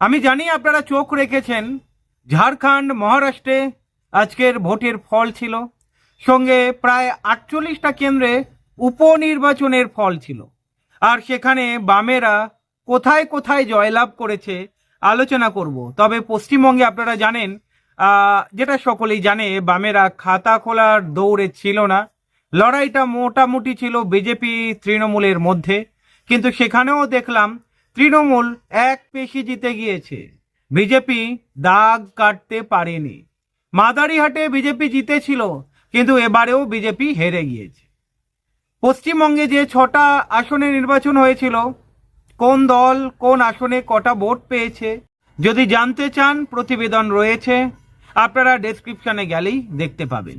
আমি জানি আপনারা চোখ রেখেছেন, ঝাড়খণ্ড, মহারাষ্ট্রে আজকের ভোটের ফল ছিল। সঙ্গে প্রায় আটচল্লিশটা কেন্দ্রে উপনির্বাচনের ফল ছিল। আর সেখানে বামেরা কোথায় কোথায় জয়লাভ করেছে আলোচনা করব। তবে পশ্চিমবঙ্গে আপনারা জানেন যেটা সকলেই জানে, বামেরা খাতা খোলার দৌড়ে ছিল না। লড়াইটা মোটামুটি ছিল বিজেপি তৃণমূলের মধ্যে। কিন্তু সেখানেও দেখলাম তৃণমূল এক পেশি জিতে গিয়েছে। বিজেপি দাগ কাটতে পারেনি। মাদারিহাটে বিজেপি জিতেছিল, কিন্তু এবারেও বিজেপি হেরে গিয়েছে। পশ্চিমবঙ্গে যে ছটা আসনে নির্বাচন হয়েছিল, কোন দল কোন আসনে কটা ভোট পেয়েছে, যদি জানতে চান, প্রতিবেদন রয়েছে। আপনারা ডেসক্রিপশনে গেলেই দেখতে পাবেন।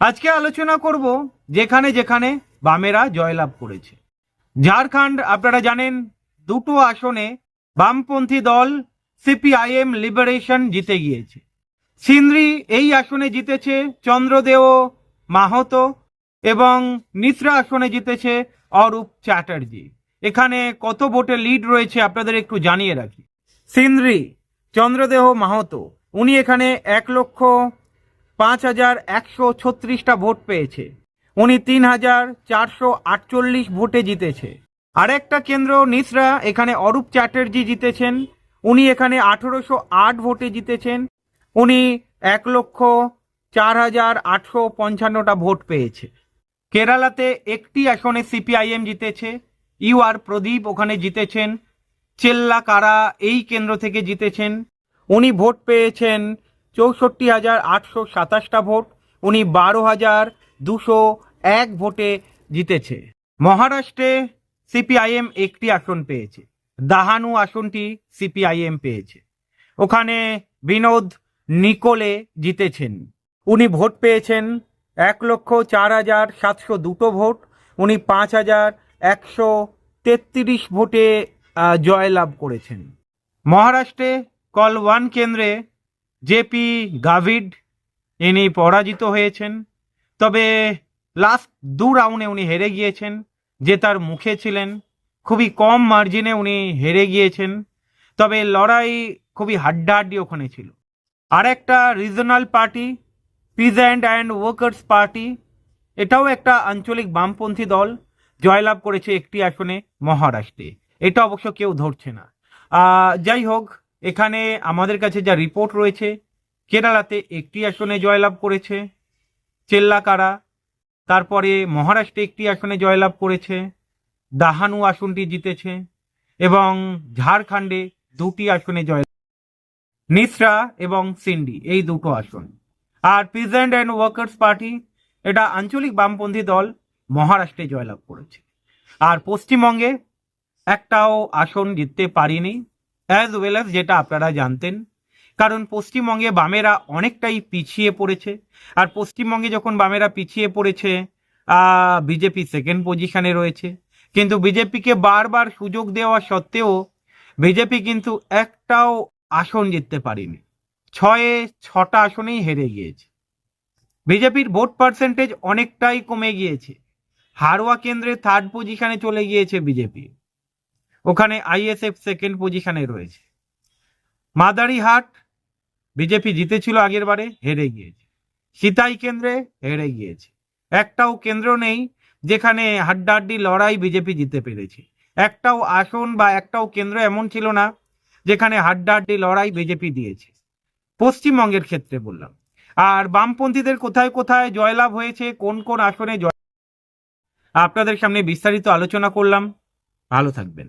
আজকে আলোচনা করব যেখানে যেখানে বামেরা জয়লাভ করেছে। ঝাড়খণ্ড, আপনারা জানেন দুটো আসনে বামপন্থী দল সিপিআইএম লিবারেশন জিতে গিয়েছে। সিন্দ্রি এই আসনে জিতেছে চন্দ্রদেও, মাহতো এবং নিসরা আসনে জিতেছে অরূপ চ্যাটার্জি। এখানে কত ভোটে লিড রয়েছে আপনাদের একটু জানিয়ে রাখি। সিন্দ্রি চন্দ্রদেহ মাহতো, উনি এখানে এক লক্ষ পাঁচ হাজার একশো ছত্রিশটা ভোট পেয়েছে। উনি তিন হাজার চারশো আটচল্লিশ ভোটে জিতেছে। আরেকটা কেন্দ্র নিসরা, এখানে অরূপ চ্যাটার্জি জিতেছেন, উনি এখানে আঠেরোশো আট ভোটে জিতেছেন, উনি এক লক্ষ চার হাজার আটশো পঞ্চান্নটা ভোট পেয়েছে। কেরালাতে একটি আসনে সিপিআইএম জিতেছে, ইউ আর প্রদীপ ওখানে জিতেছেন চেল্লা কারা এই কেন্দ্র থেকে জিতেছেন, উনি ভোট পেয়েছেন চৌষট্টি হাজার আটশো সাতাশটা ভোট, উনি বারো হাজার দুশো এক ভোটে জিতেছে। মহারাষ্ট্রে সিপিআইএম একটি আসন পেয়েছে। দাহানু আসনটি সিপিআইএম পেয়েছে। ওখানে বিনোদ নিকোলে জিতেছেন। উনি ভোট পেয়েছেন এক লক্ষ চার হাজার সাতশো দুটো ভোট। উনি পাঁচ হাজার একশো তেত্রিশ ভোটে জয়লাভ করেছেন। মহারাষ্ট্রে কল ওয়ান কেন্দ্রে জেপি গাভিড, ইনি পরাজিত হয়েছেন। তবে লাস্ট দু রাউন্ডে উনি হেরে গিয়েছেন। যে তার মুখে ছিলেন, খুবই কম মার্জিনে উনি হেরে গিয়েছেন, তবে লড়াই খুবই হাড্ডাহাড্ডি ওখানে ছিল। আর একটা regional party peasant and workers party এটাও একটা আঞ্চলিক বামপন্থী দল, জয়লাভ করেছে একটি আসনে মহারাষ্ট্রে। এটা অবশ্য কেউ ধরছে না। যাই হোক, এখানে আমাদের কাছে যা রিপোর্ট রয়েছে, কেরালাতে একটি আসনে জয়লাভ করেছে, চেল্লাকারা তারপরে মহারাষ্ট্রে একটি আসনে জয়লাভ করেছে, দাহানু আসনটি জিতেছে এবং ঝাড়খণ্ডে দুটি আসনে জয় নিসরা এবং সিন্ডি, এই দুটো আসন। আর পিজেন্ট অ্যান্ড ওয়ার্কার্স পার্টি, এটা আঞ্চলিক বামপন্থী দল মহারাষ্ট্রে জয়লাভ করেছে। আর পশ্চিমবঙ্গে একটাও আসন জিততে পারিনি অ্যাজ ওয়েল অ্যাজ যেটা আপনারা জানতেন কারণ পশ্চিমবঙ্গে বামেরা অনেকটাই পিছিয়ে পড়েছে। আর পশ্চিমবঙ্গে যখন বামেরা পিছিয়ে পড়েছে বিজেপি সেকেন্ড পজিশনে রয়েছে। কিন্তু বিজেপিকে বারবার সুযোগ দেওয়া সত্ত্বেও বিজেপি কিন্তু একটাও আসন জিততে পারেনি। ছয়ে, ছটা আসনেই হেরে গিয়েছে। বিজেপির ভোট পার্সেন্টেজ অনেকটাই কমে গিয়েছে। হারোয়া কেন্দ্রে থার্ড পজিশনে চলে গিয়েছে বিজেপি। ওখানে আইএসএফ সেকেন্ড পজিশনে রয়েছে। মাদারিহাট বিজেপি জিতেছিল আগের বারে, হেরে গিয়েছে। সিতাই কেন্দ্রে হেরে গিয়েছে। একটাও কেন্দ্র নেই যেখানে হাড্ডাহাড্ডি লড়াই বিজেপি জিতে পেরেছে। একটাও আসন বা একটাও কেন্দ্র এমন ছিল না যেখানে হাড্ডাহাড্ডি লড়াই বিজেপি দিয়েছে। পশ্চিমবঙ্গের ক্ষেত্রে বললাম। আর বামপন্থীদের কোথায় কোথায় জয়লাভ হয়েছে, কোন কোন আসনে জয় আপনাদের সামনে বিস্তারিত আলোচনা করলাম। ভালো থাকবেন।